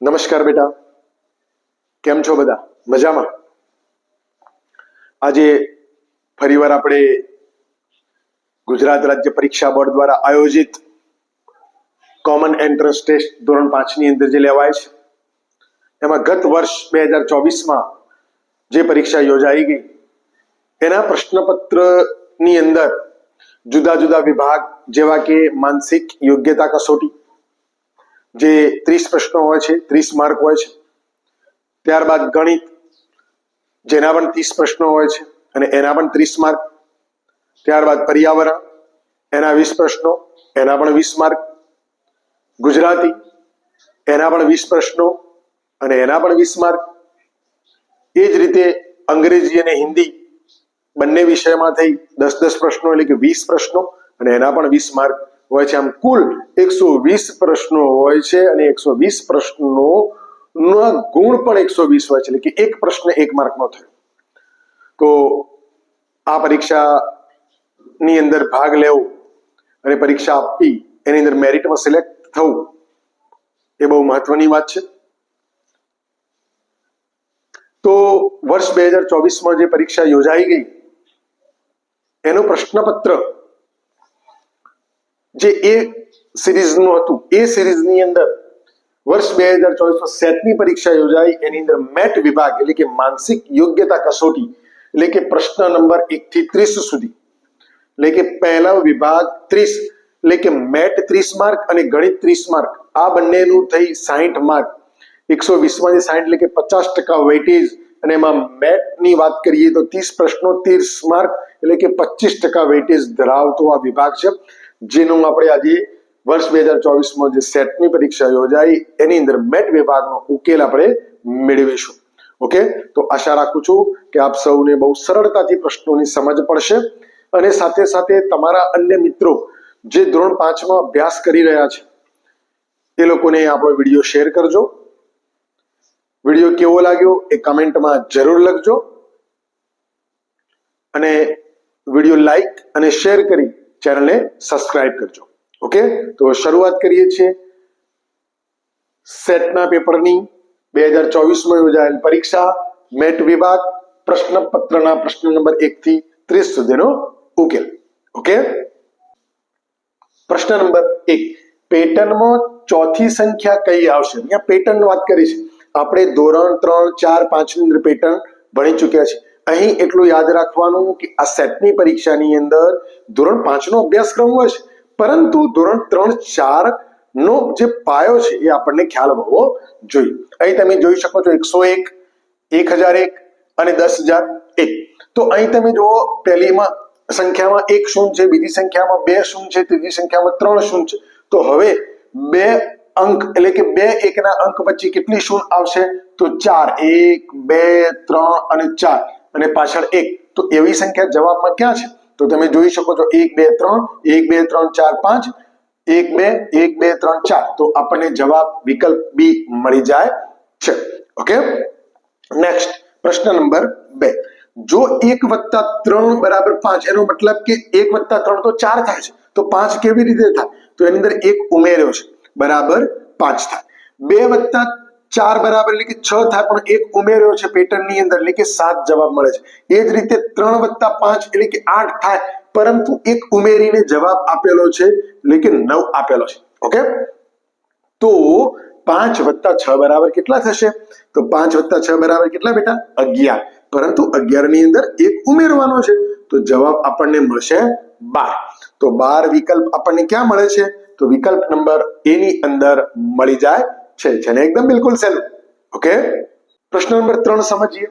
નમસ્કાર બેટા. કેમ છો બધા? મજામાં? આજે ફરીવાર આપણે ગુજરાત રાજ્ય પરીક્ષા બોર્ડ દ્વારા આયોજિત કોમન એન્ટ્રન્સ ટેસ્ટ ધોરણ પાંચની અંદર જે લેવાય છે, એમાં ગત વર્ષ બે હજાર ચોવીસમાં જે પરીક્ષા યોજાઈ ગઈ, એના પ્રશ્નપત્રની અંદર જુદા જુદા વિભાગ જેવા કે માનસિક યોગ્યતા કસોટી જે ત્રીસ પ્રશ્નો હોય છે, ત્રીસ માર્ક હોય છે, ત્યારબાદ ગણિત, જેના પણ ત્રીસ પ્રશ્નો હોય છે અને એના પણ ત્રીસ માર્ક, ત્યારબાદ પર્યાવરણ, એના વીસ પ્રશ્નો, એના પણ વીસ માર્ક, ગુજરાતી, એના પણ વીસ પ્રશ્નો અને એના પણ વીસ માર્ક. એ જ રીતે અંગ્રેજી અને હિન્દી બંને વિષયમાં થઈ દસ દસ પ્રશ્નો એટલે કે વીસ પ્રશ્નો અને એના પણ વીસ માર્ક. હોય છે. આમ કુલ એકસો વીસ પ્રશ્નો હોય છે અને એકસો વીસ પ્રશ્નો ગુણ પણ એકસો વીસ હોય છે. એટલે કે એક પ્રશ્ન એક માર્કનો થયો. તો આ પરીક્ષાની અંદર ભાગ લેવો અને પરીક્ષા આપવી, એની અંદર મેરિટમાં સિલેક્ટ થવું, એ બહુ મહત્વની વાત છે. તો વર્ષ બે હજાર ચોવીસમાં જે પરીક્ષા યોજાઈ ગઈ, એનું પ્રશ્નપત્ર જે એ સિરીઝનું હતું. એ સિરીઝની અંદર વર્ષ બે હજાર ચોવીસમાં સેટની પરીક્ષા યોજાઈ. એની અંદર મેટ વિભાગ એટલે કે માનસિક યોગ્યતા કસોટી એટલે કે પ્રશ્ન નંબર એક થી ત્રીસ સુધી એટલે કે પહેલા વિભાગ ત્રીસ એટલે કે મેટ ત્રીસ માર્ક અને ગણિત ત્રીસ માર્ક. આ બંનેનું થઈ સાહીઠ માર્ક. એકસો વીસમાંથી સાહીઠ એટલે કે પચાસ ટકા વેઇટેજ અને એમાં મેટની વાત કરીએ તો ત્રીસ પ્રશ્નો ત્રીસ માર્ક એટલે કે પચીસ ટકા વેઇટેજ ધરાવતો આ વિભાગ છે. જેનું આપણે આજે વર્ષ બે હજાર ચોવીસમાં જે સેટની પરીક્ષા યોજાઈ, એની અંદર મેટ વિભાગનો ઉકેલ આપણે મેળવીશું. ઓકે? તો આશા રાખું છું કે આપ સૌને બહુ સરળતાથી પ્રશ્નોની સમજ પડશે અને સાથે સાથે તમારા અન્ય મિત્રો જે ધોરણ પાંચમાં અભ્યાસ કરી રહ્યા છે, એ લોકોને આપણો વીડિયો શેર કરજો. વીડિયો કેવો લાગ્યો એ કમેન્ટમાં જરૂર લખજો. અને વીડિયો લાઈક અને શેર કરી ચેનલને સબસ્ક્રાઇબ કરજો. ઓકે? તો શરૂઆત કરીએ છીએ. સેટના પેપરની બે હજાર ચોવીસમાં યોજાયેલ પરીક્ષા, મેટ વિભાગ પ્રશ્નપત્રના પ્રશ્ન નંબર એક થી ત્રીસ સુધીનો ઉકેલ. ઓકે? પ્રશ્ન નંબર એક. પેટર્નમાં ચોથી સંખ્યા કઈ આવશે? અહીંયા પેટર્ન વાત કરી છે આપણે ધોરણ ત્રણ, ચાર, પાંચની અંદર પેટર્ન ભણી ચૂક્યા છે અહીં એટલું યાદ રાખવાનું કે આ સેટની પરીક્ષાની અંદર ધોરણ પાંચ નો અભ્યાસક્રમ હોય છે. પરંતુ ધોરણ ત્રણ ચાર નો જે પાયો છે એ આપણને ખ્યાલ હોવો જોઈએ. અહીં તમે જોઈ શકો છો એકસો એક એક હજાર એક અને દસ હજાર એક. તો અહીં તમે જુઓ, પહેલીમાં સંખ્યામાં એક શૂન્ય છે, બીજી સંખ્યામાં બે શૂન્ય છે, ત્રીજી સંખ્યામાં ત્રણ શૂન્ય છે. તો હવે બે અંક, એટલે કે બે એકના અંક વચ્ચે કેટલી શૂન્ય આવશે? તો ચાર. એક, બે, ત્રણ અને ચાર. અને પાછળ એક. તો એવી સંખ્યા જવાબમાં ક્યાં છે? તો તમે જોઈ શકો છો એક, બે, ત્રણ, એક, બે, ત્રણ, ચાર, પાંચ, એક, બે એક, બે, ત્રણ, ચાર. તો આપણને જવાબ વિકલ્પ બી મળી જાય છે. ઓકે? નેક્સ્ટ પ્રશ્ન નંબર બે. જો એક વત્તા ત્રણ બરાબર પાંચ, એનો મતલબ કે એક વત્તા ત્રણ તો ચાર થાય છે. તો પાંચ કેવી રીતે થાય? તો એની અંદર એક ઉમેર્યો છે. બરાબર પાંચ થાય. બે વત્તા ચાર બરાબર એટલે કે છ થાય, પણ એક ઉમેર્યો છે પેટર્નની અંદર, એટલે કે સાત જવાબ મળે છે. એ જ રીતે ત્રણ વત્તા પાંચ એટલે કે આઠ થાય, પરંતુ એક ઉમેરીને જવાબ આપેલો છે, એટલે કે નવ આપેલો છે. ઓકે? તો પાંચ વત્તા છ બરાબર કેટલા થશે? તો પાંચ વત્તા છ બરાબર કેટલા બેટા? અગિયાર. પરંતુ અગિયારની અંદર એક ઉમેરવાનો છે, તો જવાબ આપણને મળશે બાર. તો બાર વિકલ્પ આપણને ક્યાં મળે છે? તો વિકલ્પ નંબર એ ની અંદર મળી જાય છે, જેને એકદમ બિલકુલ સહેલું. ઓકે? પ્રશ્ન નંબર ત્રણ સમજીએ.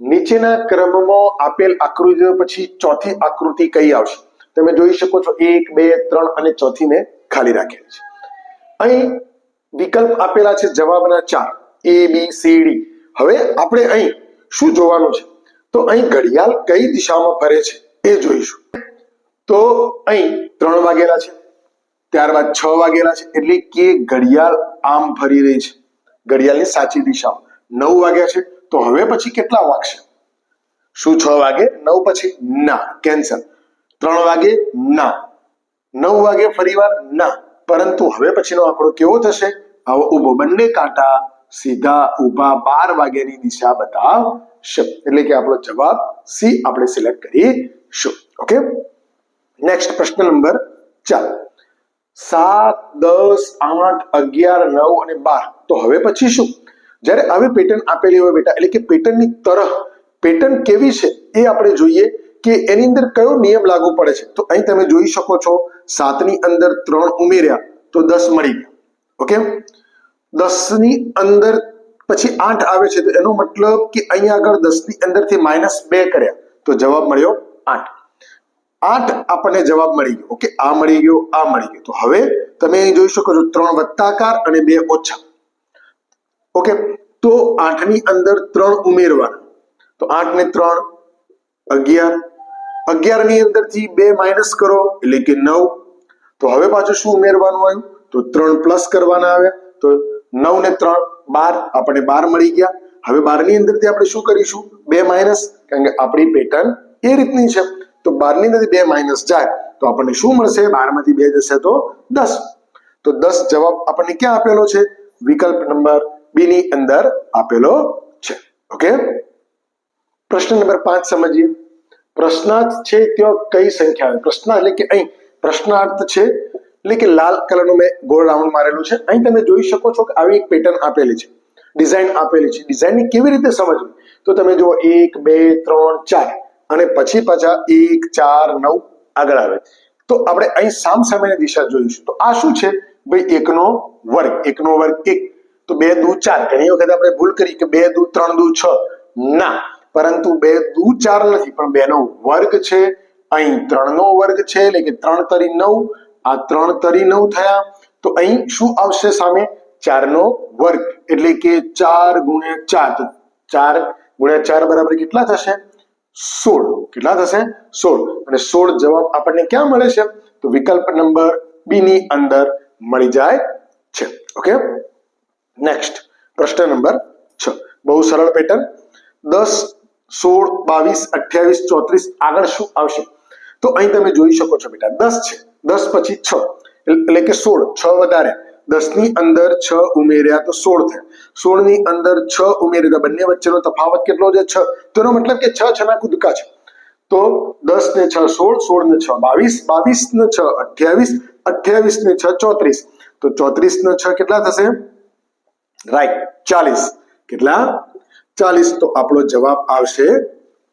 નીચેના ક્રમમાં આપેલ આકૃતિઓ પછી ચોથી આકૃતિ કઈ આવશે? તમે જોઈ શકો છો, એક, બે, ત્રણ અને ચોથી મેં ખાલી રાખેલી છે. અહીં વિકલ્પ આપેલા છે જવાબના ચાર. A, B, C, D. હવે આપણે અહીં શું જોવાનું છે? તો અહીં ઘડિયાળ કઈ દિશામાં ફરે છે એ જોઈશું. તો અહીં ત્રણ વાગેલા છે. ત્યારબાદ છ વાગેલા છે એટલે કે ઘડિયાળ આમ ફરી રહી છે. ઘડિયાળની સાચી દિશા નવ વાગ્યા છે તો હવે પછી કેટલા વાગશે? શું છ વાગે? નવ પછી ના કેન્સલ ત્રણ વાગે ના. નવ વાગે ફરીવાર ના. પરંતુ હવે પછીનો આંકડો કેવો થશે? હવે ઊભો બંને કાંટા સીધા ઊભા બાર વાગ્યાની દિશા બતાવશે. એટલે કે આપણો જવાબ સી આપણે સિલેક્ટ કરીશું ઓકે? નેક્સ્ટ પ્રશ્ન નંબર ચાર. સાત, દસ, આઠ, અગિયાર, નવ અને બાર. તો હવે પછી શું? જ્યારે આવી પેટર્ન આપેલી હોય બેટા, એટલે કે પેટર્નની તરફ પેટર્ન કેવી છે એ આપણે જોઈએ કે એની અંદર કયો નિયમ લાગુ પડે છે. તો અહીં તમે જોઈ શકો છો, સાતની અંદર ત્રણ ઉમેર્યા, તો દસ મળી ગયા. ઓકે? દસની અંદર પછી આઠ આવે છે, તો એનો મતલબ કે અહીંયા આગળ દસની અંદરથી માઇનસ બે કર્યા. તો જવાબ મળ્યો આઠ. આઠ આપણને જવાબ મળી ગયો. ઓકે? આ મળી ગયો, આ મળી ગયો. તો હવે તમે અહીં જોઈ શકો છો ત્રણ વત્તાકાર અને બે ઓછા. ઓકે? તો આઠની અંદર ત્રણ ઉમેરવાના. તો આઠ ને ત્રણ, અગિયાર. અગિયારની અંદરથી બે માઇનસ કરો, એટલે કે નવ. તો હવે પાછું શું ઉમેરવાનું આવ્યું તો ત્રણ પ્લસ કરવાના આવ્યા. તો નવ ને ત્રણ, બાર. આપણને બાર મળી ગયા. હવે બારની અંદરથી આપણે શું કરીશું? બે માઇનસ. કારણ કે આપણી પેટર્ન એ રીતની છે. તો બારની અંદરથી બે માઇનસ જાય. તો આપણને શું મળશે? બારમાંથી બે જશે તો દસ. તો દસ જવાબ આપણને ક્યાં આપેલો છે? વિકલ્પ નંબર બી ની અંદર આપેલો છે. ઓકે? પ્રશ્ન નંબર પાંચ સમજીએ. પ્રશ્નાર્થ છે ત્યાં કઈ સંખ્યા આવે? પ્રશ્ન એટલે કે અહીં. પ્રશ્નાર્થ છે એટલે કે લાલ કલરનું મેં ગોળ રાઉન્ડ મારેલું છે. અહીં તમે જોઈ શકો છો કે આવી એક પેટર્ન આપેલી છે. ડિઝાઇન આપેલી છે. ડિઝાઇનની કેવી રીતે સમજવી? તો તમે જુઓ, એક, બે, ત્રણ, ચાર. અને પછી પાછા એક, ચાર, નવ આગળ આવે. તો આપણે અહીં સામ સામેની દિશા જોઈશું. તો આ શું છે? ભાઈ, એકનો વર્ગ. એકનો વર્ગ એક. તો બે દુ ચાર. ઘણી વખત આપણે ભૂલ કરી કે બે દુ ત્રણ દુ છ. ના. પરંતુ બે દુ ચાર નથી, પણ બે નો વર્ગ છે. અહીં ત્રણ નો વર્ગ છે, એટલે કે ત્રણ તરી નવ. આ ત્રણ તરી નવ થયા. તો અહીં શું આવશે સામે? ચાર નો વર્ગ. એટલે કે ચાર ગુણ્યા ચાર. ચાર ગુણ્યા ચાર બરાબર કેટલા થશે? સોળ. કેટલા થશે? સોળ. અને સોળ જવાબ આપણને ક્યાં મળે છે? તો વિકલ્પ નંબર બી ની અંદર મળી જાય છે. ઓકે નેક્સ્ટ પ્રશ્ન નંબર છ. બહુ સરળ પેટર્ન દસ, સોળ, બાવીસ, અઠ્યાવીસ, ચોત્રીસ આગળ શું આવશે? તો અહીં તમે જોઈ શકો છો બેટા, દસ છે. દસ પછી છ. એટલે કે સોળ. છ વધારે. દસની અંદર છ ઉમેર્યા તો સોળ થયા. સોળની અંદર છ ઉમેર્યા, તો બંને વચ્ચેનો તફાવત કેટલો છે? છ. તો એનો મતલબ કે છ છના કુદકા છે. તો દસ ને છ સોળ સોળ ને છ બાવીસ બાવીસ ને છ અઠ્યાવીસ અઠ્યાવીસ ને છ ચોત્રીસ. તો ચોત્રીસ ને છ કેટલા થશે? રાઈટ, ચાલીસ. કેટલા? ચાલીસ. તો આપણો જવાબ આવશે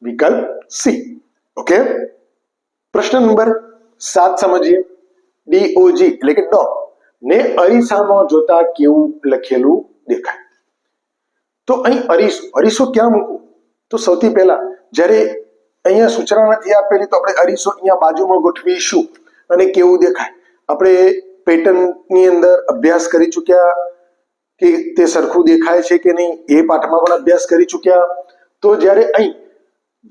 વિકલ્પ સી. ઓકે? પ્રશ્ન નંબર સાત સમજીએ. ડીઓજી એટલે કે ડો. ને અરીસામાં જોતા કેવું લખેલું દેખાય. તો અહીં અરીસો અરીસો ક્યાં મૂકવું? તો સૌથી પહેલા જ્યારે અહીંયા સૂચના નથી આપેલી તો આપણે અરીસો અહીંયા બાજુમાં ગોઠવીશું અને કેવું દેખાય. આપણે પેટર્નની અંદર અભ્યાસ કરી ચૂક્યા કે તે સરખું દેખાય છે કે નહીં એ પાઠમાં પણ અભ્યાસ કરી ચૂક્યા. તો જ્યારે અહીં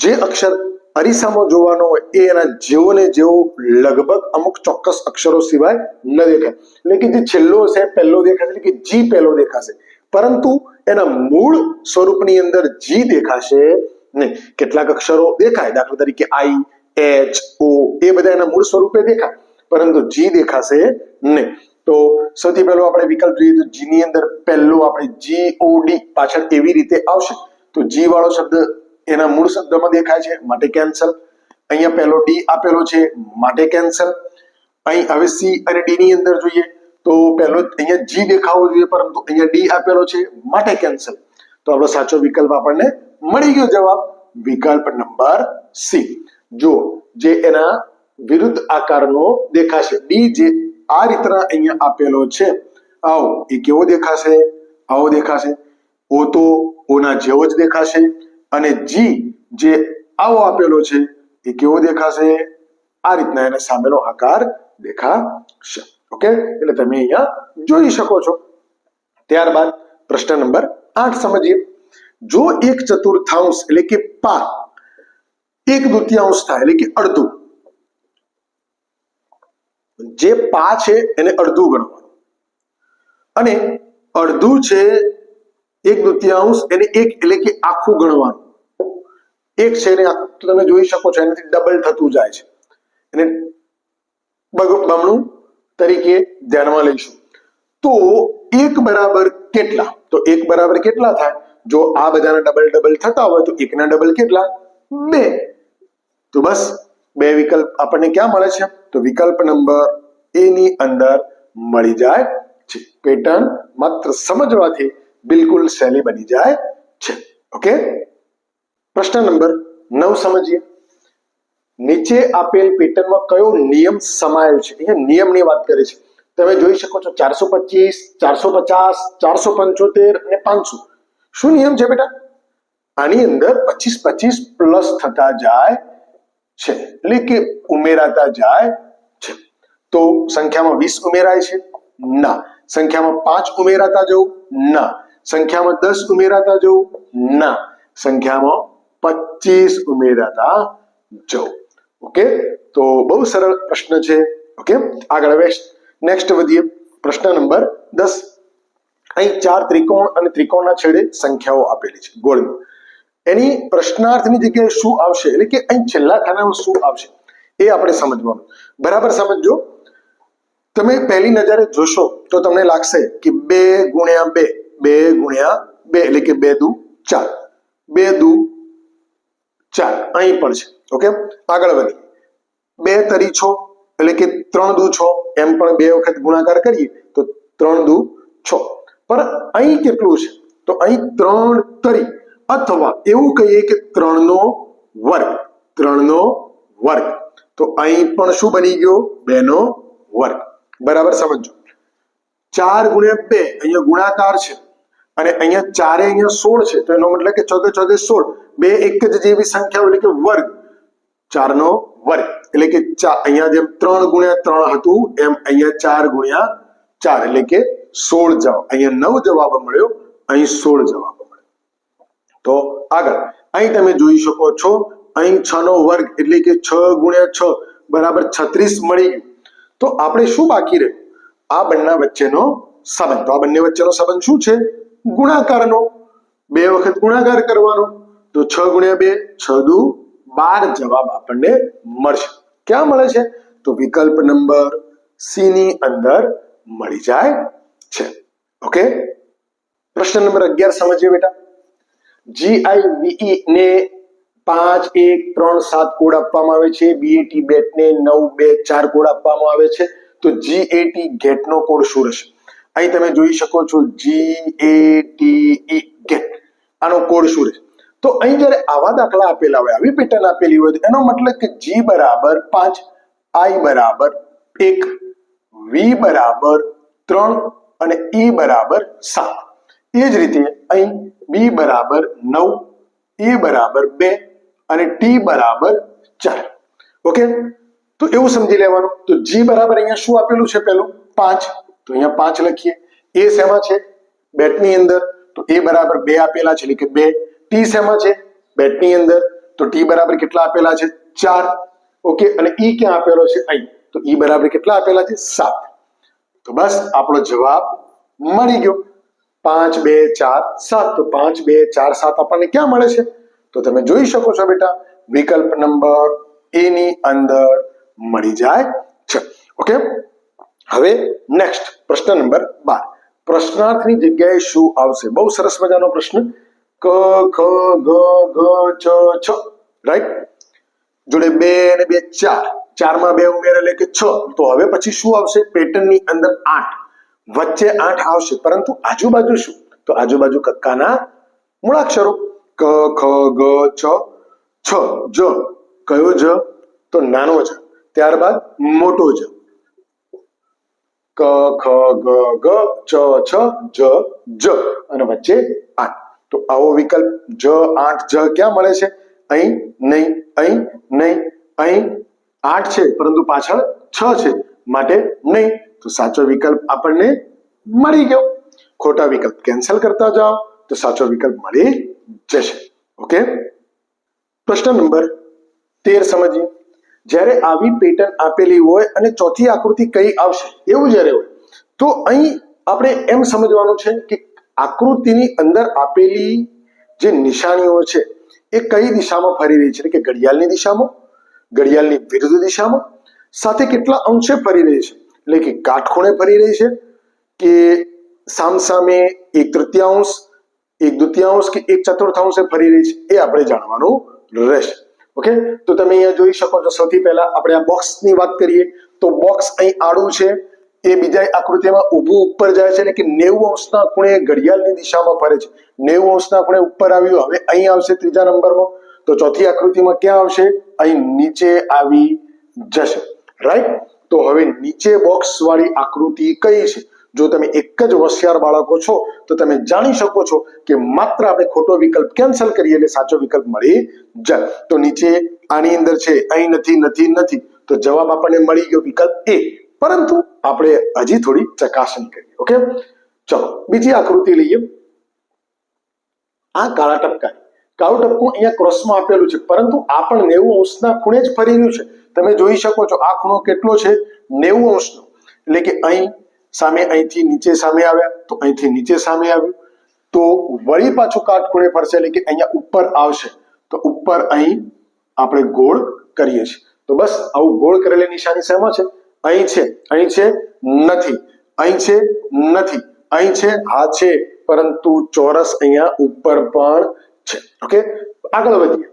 જે અક્ષર અરીસામાં જોવાનો હોય એ એના જેવો ને જેવો લગભગ અમુક ચોક્કસ અક્ષરો સિવાય ન દેખાય. એટલે કે જે છેલ્લો હશે, પહેલો દેખાશે કે જી પહેલો દેખાશે. પરંતુ એના મૂળ સ્વરૂપની અંદર જી દેખાશે નહીં. કેટલાક અક્ષરો દેખાય. દાખલા તરીકે આઈ, એચ, ઓ, એ બધા એના મૂળ સ્વરૂપે દેખાય. પરંતુ જી દેખાશે નહીં. તો સૌથી પહેલો આપણે વિકલ્પ જોઈએ તો જી ની અંદર પહેલો આપણે જી, ઓ, ડી પાછળ એવી રીતે આવશે. તો જી વાળો શબ્દ એના મૂળ શબ્દમાં દેખાય છે માટે કેન્સલ અહીંયા પહેલો ડી આપેલો છે માટે કેન્સલ અહીં હવે સી અને ડી ની અંદર જોઈએ તો પહેલો અહીંયા જી દેખાવો જોઈએ, પરંતુ અહીંયા ડી આપેલો છે માટે કેન્સલ તો આપણો સાચો વિકલ્પ આપણને મળી ગયો જવાબ વિકલ્પ નંબર સી જો જે એના વિરુદ્ધ આકારનો દેખાશે. ડી જે આ રીતના અહીંયા આપેલો છે. આવો, એ કેવો દેખાશે? આવો દેખાશે. ઓ તો ઓના જેવો જ દેખાશે. અને જી જે આવો આપેલો છે, એ કેવો દેખાશે? આ રીતના એને સામેનો આકાર દેખાશે. ઓકે એટલે તમે અહીંયા જોઈ શકો છો. ત્યારબાદ પ્રશ્ન નંબર આઠ સમજીએ. જો એક ચતુર્થાંશ એટલે કે પા એક દુત્યાંશ થાય એટલે કે અડધું. જે પા છે એને અડધું ગણવાનું. અને અડધું છે એક દુત્યાંશ એને એક એટલે કે આખું ગણવાનું. એક છે એને તમે જોઈ શકો છો એનાથી ડબલ થતું જાય છે. એને બમણું તરીકે ધ્યાનમાં લઈશું. તો એક બરાબર કેટલા? તો એક બરાબર કેટલા થાય? જો આ બધાના ડબલ ડબલ થતા હોય તો એકના ડબલ કેટલા? બે. તો બસ બે વિકલ્પ આપણને ક્યાં મળે છે? તો વિકલ્પ નંબર એ ની અંદર મળી જાય છે. પેટર્ન માત્ર સમજવાથી બિલકુલ સહેલી બની જાય છે. ઓકે પ્રશ્ન નંબર નવ સમજીએ. નીચે આપેલ પેટર્નમાં કયો નિયમ સમાયેલ છે? અહીંયા નિયમની વાત કરે છે. તમે જોઈ શકો છો ચારસો પચીસ, ચારસો પચાસ, ચારસો પંચોતેર અને પાંચસો. શું નિયમ છે બેટા? આની અંદર પચીસ પચીસ પ્લસ થતા જાય છે. એટલે કે ઉમેરાતા જાય છે. તો સંખ્યામાં વીસ ઉમેરાય છે? ના. સંખ્યામાં પાંચ ઉમેરાતા જવું? ના. સંખ્યામાં દસ ઉમેરાતા જવું? ના. સંખ્યામાં પચીસ ઉમેરાતા જવું. ઓકે? તો બહુ સરળ પ્રશ્ન છે. ઓકે? આગળ હવે નેક્સ્ટ વધીએ. પ્રશ્ન નંબર દસ. અહીં ચાર ત્રિકોણ અને ત્રિકોણના છેડે સંખ્યાઓ આપેલી છે. ગોળમાં એની પ્રશ્નાર્થની જગ્યાએ શું આવશે? એટલે કે અહીં છેલ્લા ખાનામાં શું આવશે? એ આપણે સમજવાનું. બરાબર સમજજો? તમે પહેલી નજરે જોશો તો તમને લાગશે કે બે ગુણ્યા બે. બે ગુણ્યા બે એટલે કે બે દુ ચાર. બે દુ ચાર. અહીં પણ છે. ઓકે આગળ વધીએ બે તરી છો એટલે કે ત્રણ દુ છો, એમ પણ બે વખત ગુણાકાર કરીએ તો ત્રણ દુ છો. પણ અહીં કેટલું છે? તો અહીં ત્રણ તરી. અથવા એવું કહીએ કે ત્રણનો વર્ગ. ત્રણનો વર્ગ. તો અહીં પણ શું બની ગયો? બેનો વર્ગ. બરાબર સમજો ચાર ગુણ્યા બે, અહીંયા ગુણાકાર છે. અને અહીંયા ચારે અહીંયા સોળ છે. તો એનો મતલબ કે ચોકે ચોકે સોળ. બે એક જ જેવી સંખ્યાઓ એટલે કે વર્ગ. ચારનો વર્ગ. એટલે કે અહીંયા જેમ ત્રણ ગુણ્યા ત્રણ હતું, એમ અહીંયા ચાર ગુણ્યા ચાર. એટલે કે સોળ જવાબ. અહીંયા નવ જવાબ મળ્યો, અહીં સોળ જવાબ મળ્યો. તો આગળ. અહીં તમે જોઈ શકો છો, અહીં છ નો વર્ગ, એટલે કે છ ગુણ્યા છ બરાબર છત્રીસ મળી તો આપણે શું બાકી રહ્યું? આ બંને વચ્ચેનો સંબંધ. તો આ બંને વચ્ચેનો સંબંધ શું છે? ગુણાકારનો. બે વખત ગુણાકાર કરવાનો. તો છ ગુણ્યા બે, છ દુ, બાર જવાબ આપણને મળશે. ક્યાં મળે છે? તો વિકલ્પ નંબર સી ની અંદર મળી જાય છે. ઓકે? પ્રશ્ન નંબર અગિયાર સમજીએ બેટા. જીઆઈવીઈ ને પાંચ, એક, ત્રણ, સાત કોડ આપવામાં આવે છે. બીએટી બેટ ને નવ, બે, ચાર કોડ આપવામાં આવે છે. તો જીએટી ગેટ નો કોડ શું રહેશે? અહીં તમે જોઈ શકો છો જી એ જીએટી ગેટ આનો કોડ શું રહેશે તો અહીં જ્યારે આવા દાખલા આપેલા હોય, આવી પેટર્ન આપેલી હોય એનો મતલબ કે જી બરાબર પાંચ આઈ બરાબર એક વી બરાબર ત્રણ અને ઈ બરાબર સાત. એ જ રીતે અહીં બી બરાબર નવ એ બરાબર બે અને ટી બરાબર ચાર. ઓકે તો એવું સમજી લેવાનું. તો જી બરાબર અહીંયા શું આપેલું છે પેલું પાંચ. તો અહીંયા પાંચ લખીએ. એ શેમાં છે? બેટની અંદર. તો એ બરાબર બે આપેલા છે, એટલે કે બે. ટી શેમાં છે? બેટની અંદર. તો ટી બરાબર કેટલા આપેલા છે? ચાર. ઓકે, અને ઈ ક્યાં આપેલો છે? અહીં. તો ઈ બરાબર કેટલા આપેલા છે? સાત. તો બસ, આપણો જવાબ મળી ગયો. પાંચ, બે, ચાર, સાત. તો પાંચ, બે, ચાર, સાત આપણને ક્યાં મળે છે? તો તમે જોઈ શકો છો બેટા, વિકલ્પ નંબર એની અંદર મળી જાય છે. ઓકે? હવે નેક્સ્ટ પ્રશ્ન નંબર બાર. પ્રશ્નાર્થની જગ્યાએ શું આવશે? બહુ સરસ મજાનો પ્રશ્ન. ક, ખ, ગ ગ ચ છ. રાઈટ જોડે બે અને બે, ચાર. ચારમાં બે ઉમેર એટલે કે છ. તો હવે પછી શું આવશે? પેટર્નની અંદર આઠ. વચ્ચે આઠ આવશે. પરંતુ આજુબાજુ શું? તો આજુબાજુ કક્કાના મૂળાક્ષરો. ક, ખ, ગ, છ. છ જ. કયો જ? તો નાનો જ. ત્યારબાદ મોટો જ. ક, ખ, ગ ગ, ચ, છ, જ જ. અને વચ્ચે આઠ. તો આવો વિકલ્પ જ, આઠ, જ ક્યાં મળે છે? અહીં નહીં અહીં નહીં, અહીં આઠ છે, પરંતુ પાછળ છ છે માટે નહીં. તો સાચો વિકલ્પ આપણને મળી ગયો. ખોટા વિકલ્પ કેન્સલ કરતા જાઓ, તો સાચો વિકલ્પ મળી જશે. ઓકે પ્રશ્ન નંબર તેર સમજીએ. જ્યારે આવી પેટર્ન આપેલી હોય અને ચોથી આકૃતિ કઈ આવશે, એવું જ્યારે હોય, તો અહીં આપણે એમ સમજવાનું છે કે આકૃતિની અંદર આપેલી જે નિશાનીઓ છે, એ કઈ દિશામાં ફરી રહી છે? કે ઘડિયાળની દિશામાં, ઘડિયાળની વિરુદ્ધ દિશામાં, સાથે કેટલા અંશે ફરી રહી છે? એટલે કે કાટખૂણે ફરી રહી છે, કે સામસામે એક તૃતીયાંશ, એક દ્વિતીયાંશ કે એક ચતુર્થાંશે ફરી રહી છે, એ આપણે જાણવાનું રહેશે. ઓકે તો તમે અહીંયા જોઈ શકો છો, સૌથી પહેલા આપણે આ બોક્સની વાત કરીએ. તો બોક્સ અહીં આડું છે. એ બીજા આકૃતિમાં ઊભું ઉપર જાય છે એટલે કે નેવું અંશના ખૂણે ઘડિયાળની દિશામાં ફરે છે. નેવું અંશના ખૂણે ઉપર આવ્યું, હવે અહીં આવશે ત્રીજા નંબરમાં. તો ચોથી આકૃતિમાં ક્યાં આવશે? અહીં નીચે આવી જશે. રાઈટ તો હવે નીચે બોક્સ વાળી આકૃતિ કઈ છે? જો તમે એક જ હોશિયાર બાળકો છો, તો તમે જાણી શકો છો કે માત્ર આપણે ખોટો વિકલ્પ કેન્સલ કરીએ એટલે સાચો વિકલ્પ મળી જાય. તો નીચે આની અંદર છે, અહીં નથી નથી નથી. તો જવાબ આપણને મળી ગયો વિકલ્પ એ. પરંતુ આપણે હજી થોડી ચકાસણી કરીએ, ઓકે? ચલો, બીજી આકૃતિ લઈએ. આ કાળા ટપકા. કાળું ટપકું અહીંયા ક્રોસમાં આપેલું છે, પરંતુ આ પણ નેવું અંશના ખૂણે જ ફરી રહ્યું છે. તમે જોઈ શકો છો આ ખૂણો કેટલો છે? નેવું અંશનો. એટલે કે અહીં સામે અહીંથી નીચે સામે આવ્યા, તો અહીંથી નીચે સામે આવ્યું. તો વળી પાછું કાટખૂણે ફરશે એટલે કે અહીંયા ઉપર આવશે. તો ઉપર અહીં આપણે ગોળ કરીએ છીએ. તો બસ આવું ગોળ કરેલી નિશાની શેમાં છે? અહીં છે. અહીં છે નથી. અહીં છે નથી. અહીં છે, હા છે, પરંતુ ચોરસ અહીંયા ઉપર પણ છે. ઓકે આગળ વધીએ.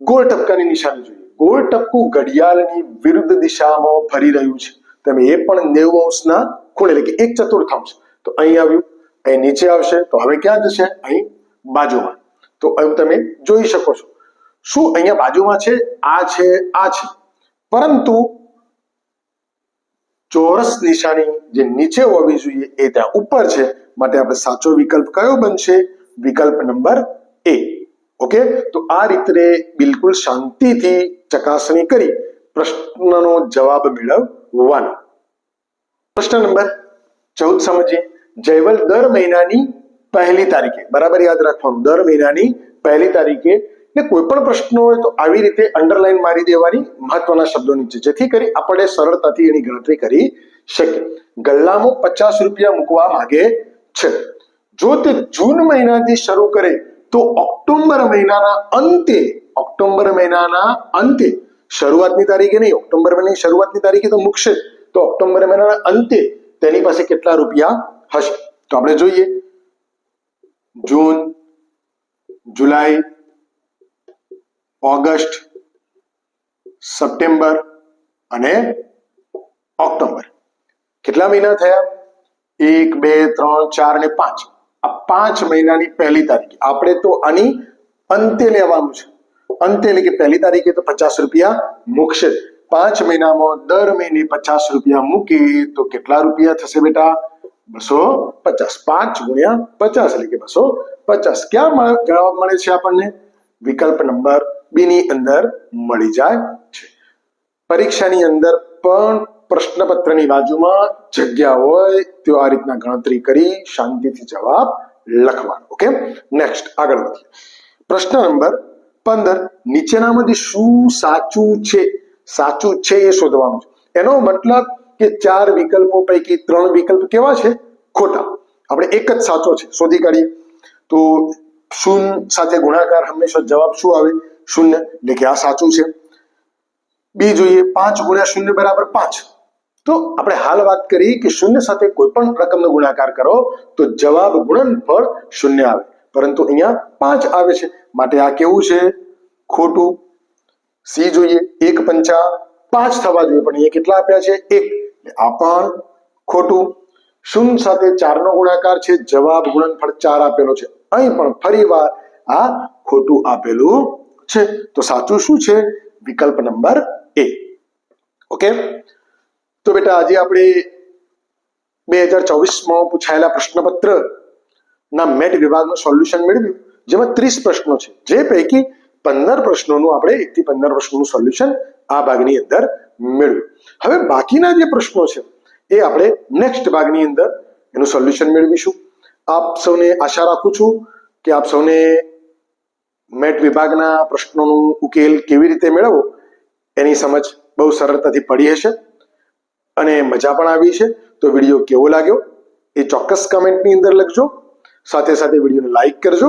ગોળ ટપકાની નિશાની જોઈએ. ગોળ ટપકું ઘડિયાળની વિરુદ્ધ દિશામાં ફરી રહ્યું છે. તમે એ પણ નેવું અંશના ખૂણે, એટલે કે એક ચતુર્થાંશ. તો અહીં આવ્યું, અહીં નીચે આવશે, તો હવે ક્યાં જશે? અહીં બાજુમાં. તો એવું તમે જોઈ શકો છો. શું અહીંયા બાજુમાં છે? આ છે આ છે. પરંતુ ચોરસ નિશાની જે નીચે હોવી જોઈએ એ ત્યાં ઉપર છે. માટે આપણે સાચો વિકલ્પ કયો બનશે? વિકલ્પ નંબર એ. ઓકે? તો આ રીતે બિલકુલ શાંતિથી ચકાસણી કરી પ્રશ્નનો જવાબ મેળવવાનો પ્રશ્ન નંબર ચૌદ સમજીએ. જયવલ દર મહિનાની પહેલી તારીખે. બરાબર યાદ રાખવાનું. દર મહિનાની પહેલી તારીખે. ને કોઈ પણ પ્રશ્ન હોય તો આવી રીતે અંડરલાઈન મારી દેવાની મહત્વના શબ્દો નીચે. જેથી કરી આપણે સરળતાથી એની ગણતરી કરી શકીએ. ગલ્લામાં પચાસ રૂપિયા મૂકવા માંગે છે. જો તે જૂન મહિનાથી શરૂ કરે તો ઓક્ટોબર મહિનાના અંતે ઓક્ટોબર મહિનાના અંતે શરૂઆતની તારીખે નહીં, ઓક્ટોબર મહિનાની શરૂઆતની તારીખે તો મૂકશે તો ઓક્ટોબર મહિનાના અંતે તેની પાસે કેટલા રૂપિયા હશે? તો આપણે જોઈએ. જૂન, જુલાઈ, ઓગસ્ટ, સપ્ટેમ્બર અને ઓક્ટોબર. કેટલા મહિના થયા? એક, બે, ત્રણ, ચાર ને પાંચ. આ પાંચ મહિનાની પહેલી તારીખ. આપણે તો આની અંતે લેવાનું છે. અંતે એટલે કે પહેલી તારીખે તો પચાસ રૂપિયા મૂકશે. પાંચ મહિનામાં દર મહિને પચાસ રૂપિયા મૂકી તો કેટલા રૂપિયા થશે બેટા? બસો પચાસ. પાંચ ગુણ્યા પચાસ એટલે કે બસો પચાસ. ક્યાં જવાબ મળે છે આપણને? વિકલ્પ નંબર બી ની અંદર મળી જાય છે. પરીક્ષાની અંદર પણ પ્રશ્નપત્રની બાજુમાં જગ્યા હોય તો આ રીતના ગણતરી કરી શાંતિથી જવાબ લખવાનો. ઓકે? નેક્સ્ટ આગળ વધીએ. પ્રશ્ન નંબર પંદર. નીચેનામાંથી શું સાચું છે? સાચું છે એ શોધવાનું છે. એનો મતલબ કે ચાર વિકલ્પો પૈકી ત્રણ વિકલ્પ કેવા છે? ખોટા. આપણે એક જ સાચો છે. શોધી કાઢીએ. તો શૂન્ય સાથે ગુણાકાર હંમેશા જવાબ શું આવે? શૂન્ય. એટલે કે આ સાચું છે. બી જોઈએ. પાંચ ગુણ્યા શૂન્ય બરાબર પાંચ. તો આપણે હાલ વાત કરી કે શૂન્ય સાથે કોઈ પણ રકમનો ગુણાકાર કરો તો જવાબ ગુણનફળ શૂન્ય આવે. પરંતુ અહીંયા પાંચ આવે છે. માટે આ કેવું છે? ખોટું. સી જોઈએ, એક પંચા પાંચ થવા જોઈએ, પણ અહીંયા કેટલા આપ્યા છે? એક. આ પણ ખોટું. શૂન્ય સાથે ચારનો ગુણાકાર છે, જવાબ ગુણનફળ ચાર આપેલો છે. અહીં પણ ફરી વાર આ ખોટું આપેલું છે. તો સાચું શું છે? વિકલ્પ નંબર એ. ઓકે? તો બેટા, આજે આપણે બે હજાર ચોવીસમાં પૂછાયેલા પ્રશ્નપત્ર ના મેટ વિભાગનું સોલ્યુશન મેળવ્યું. જેમાં ત્રીસ પ્રશ્નો છે. જે પૈકી પંદર પ્રશ્નોનું આપણે એક થી પંદર પ્રશ્નોનું સોલ્યુશન આ ભાગની અંદર મેળવ્યું. હવે બાકીના જે પ્રશ્નો છે, એ આપણે નેક્સ્ટ ભાગની અંદર એનું સોલ્યુશન મેળવીશું. આપ સૌને આશા રાખું છું કે આપ સૌને મેટ વિભાગના પ્રશ્નોનું ઉકેલ કેવી રીતે મેળવવો, એની સમજ બહુ સરળતાથી પડી હશે અને મજા પણ આવી છે. તો વીડિયો કેવો લાગ્યો એ ચોક્કસ કમેન્ટની અંદર લખજો. સાથે સાથે વિડીયોને લાઈક કરજો.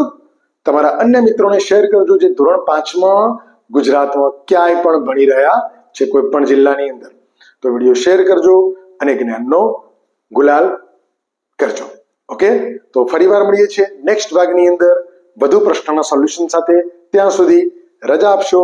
તમારા અન્ય મિત્રોને શેર કરજો જે ધોરણ પાંચમાં ગુજરાતમાં ક્યાંય પણ ભણી રહ્યા છે, કોઈ પણ જિલ્લાની અંદર. તો વીડિયો શેર કરજો અને જ્ઞાનનો ગુલાલ કરજો. ઓકે તો ફરીવાર મળીએ છીએ નેક્સ્ટ ભાગની અંદર વધુ પ્રશ્નના સોલ્યુશન સાથે. ત્યાં સુધી રજા આપશો.